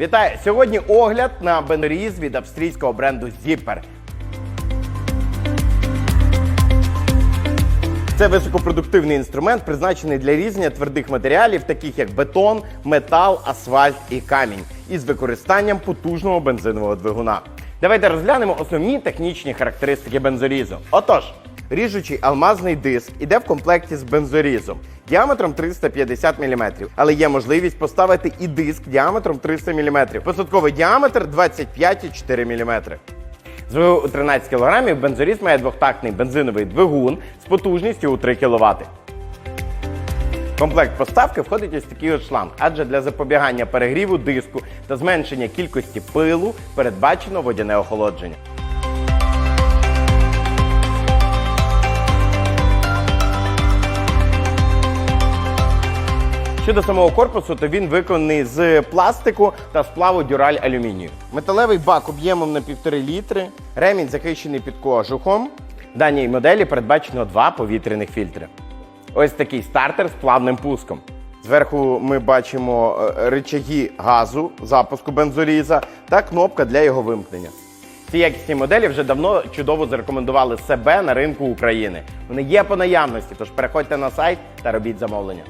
Вітаю! Сьогодні огляд на бензоріз від австрійського бренду Zipper. Це високопродуктивний інструмент, призначений для різання твердих матеріалів, таких як бетон, метал, асфальт і камінь, із використанням потужного бензинового двигуна. Давайте розглянемо основні технічні характеристики бензорізу. Отож, ріжучий алмазний диск іде в комплекті з бензорізом діаметром 350 мм, але є можливість поставити і диск діаметром 300 мм. Посадковий діаметр 25,4 мм. З у 13 кг бензоріз має двохтактний бензиновий двигун з потужністю у 3 кВт. Комплект поставки входить ось такий от шланг, адже для запобігання перегріву диску та зменшення кількості пилу передбачено водяне охолодження. Щодо самого корпусу, то він виконаний з пластику та сплаву дюраль алюмінію. Металевий бак об'ємом на 1,5 літри, ремінь захищений під кожухом. В даній моделі передбачено два повітряних фільтри. Ось такий стартер з плавним пуском. Зверху ми бачимо е, рычаги газу запуску бензоріза та кнопка для його вимкнення. Ці якісні моделі вже давно чудово зарекомендували себе на ринку України. Вони є по наявності, тож переходьте на сайт та робіть замовлення.